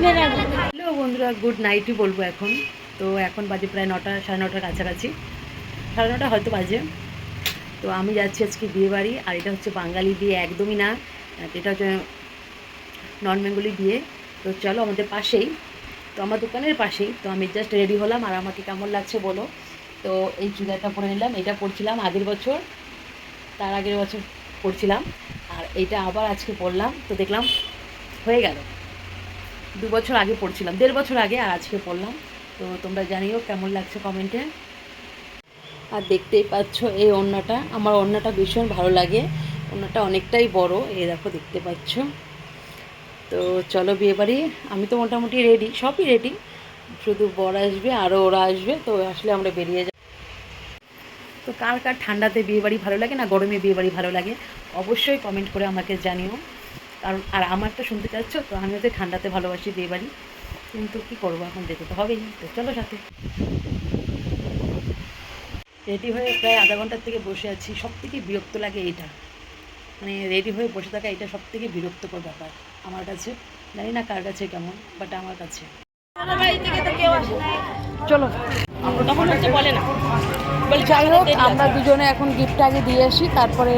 কিনে রাখব হ্যালো বন্ধুরা, গুড নাইটই বলব এখন। তো এখন বাজে প্রায় নটা, সাড়ে নটার কাছাকাছি। সাড়ে নটা হয়তো বাজে। তো আমি যাচ্ছি আজকে বিয়ে বাড়ি আর এটা হচ্ছে বাঙালি বিয়ে, একদমই না। এটা হচ্ছে নন বেঙ্গলি বিয়ে। তো চলো আমাদের পাশেই, তো আমার দোকানের পাশেই। তো আমি জাস্ট রেডি হলাম, আর আমাকে কেমন লাগছে বলো? তো এই চুড়িদারটা পরে নিলাম, এটা পরছিলাম আগের বছর, তার আগের বছর পরছিলাম। আর এইটা আবার আজকে পরলাম, তো দেখলাম হয়ে গেল। দু বছর আগে পড়ছিলাম, দেড় বছর আগে আর আজকে পড়লাম। তো তোমরা জানিও কেমন লাগছে কমেন্টে আর দেখতেই পাচ্ছ এই ওড়নাটা আমার ওড়নাটা ভীষণ ভালো লাগে। ওড়নাটা অনেকটাই বড় এ দেখো দেখতে পাচ্ছ। তো চলো বিয়ে বাড়ি, আমি তো মোটামুটি রেডি সবই রেডি শুধু বর আসবে আরও ওরা আসবে, তো আসলে আমরা বেরিয়ে যাব। তো কার কার ঠান্ডাতে বিয়ে বাড়ি ভালো লাগে না গরমে বিয়ে বাড়ি ভালো লাগে, অবশ্যই কমেন্ট করে আমাকে জানিও। কারণ আর আমার তো শুনতে চাচ্ছ তো আমি হচ্ছে ঠান্ডাতে ভালোবাসি বিয়ে বাড়ি। কিন্তু কী করব এখন যেতে তো হবেই। তো চলো সাথে। রেডি হয়ে প্রায় আধা ঘণ্টার থেকে বসে আছি। সব থেকে বিরক্ত লাগে এইটা। মানে রেডি হয়ে বসে থাকা এটা সব থেকে বিরক্তকর ব্যাপার আমার কাছে। জানি না কার কাছে কেমন বাট আমার কাছে। চলো। তখন হচ্ছে বলে না। বলে যাই হোক আমরা দুজনে এখন গিফট আগে দিয়ে আসি তারপরে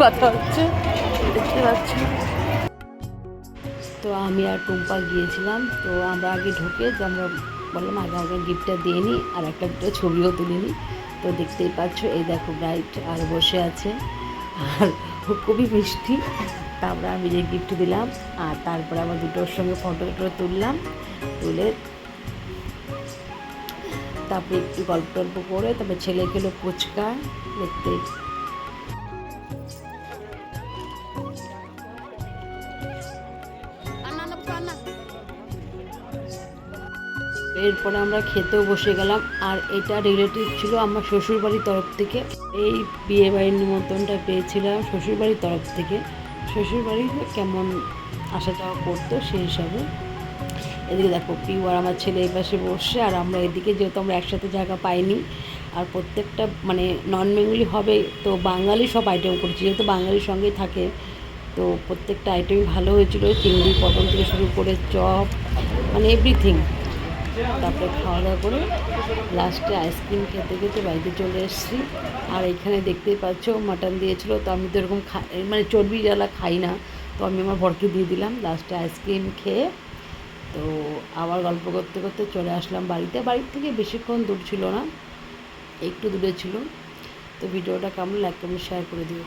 কথা হচ্ছে। দেখতে পাচ্ছি। তো আমি আর টুম্পা গিয়েছিলাম, তো আমরা আগে ঢুকে যে আমরা বললাম, আগে আগে গিফটটা দিয়ে নিই আর একটা দুটো ছবিও তুলে নিই তো দেখতেই পাচ্ছ, এই দেখো ব্রাইট আর বসে আছে। আর খুবই মিষ্টি। তারপরে আমি যে গিফট দিলাম, আর তারপরে আবার দুটোর সঙ্গে ফটো টটো তুললাম, তুলে তারপরে একটু গল্প টল্প করে, তারপরে ছেলে খেলো ফুচকা, দেখতে এরপরে আমরা খেতেও বসে গেলাম। আর এটা রিলেটিভ ছিল আমার শ্বশুরবাড়ির তরফ থেকে। এই বিয়ে বাড়ির নিমন্ত্রণটা পেয়েছিলাম শ্বশুরবাড়ির তরফ থেকে। শ্বশুরবাড়ি কেমন আসা যাওয়া করতো সেই হিসাবে। এদিকে দেখো, পিউ আর আমার ছেলে এই পাশে বসছে আর আমরা এদিকে যেহেতু আমরা একসাথে জায়গা পাইনি, আর প্রত্যেকটা মানে নন বেঙ্গলি হবে তো বাঙালি সব আইটেম করেছি। যেহেতু বাঙালির সঙ্গেই থাকে, তো প্রত্যেকটা আইটেমই ভালো হয়েছিল। চিংড়ি, পটল থেকে শুরু করে চপ মানে এভরিথিং তারপরে খাওয়া দাওয়া করে লাস্টে আইসক্রিম খেতে খেতে বাড়িতে চলে এসেছি। আর এখানে দেখতেই পাচ্ছ মাটন দিয়েছিল। তো আমি তো এরকম খাই মানে চর্বি জ্বালা খাই না। তো আমি আমার ভরকে দিয়ে দিলাম। লাস্টে আইসক্রিম খেয়ে তো আবার গল্প করতে করতে চলে আসলাম বাড়িতে। বাড়ির থেকে বেশিক্ষণ দূর ছিল না, একটু দূরে ছিল। তো ভিডিওটা কেমন লাইক কমেন্ট শেয়ার করে দিও।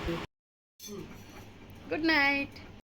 Good night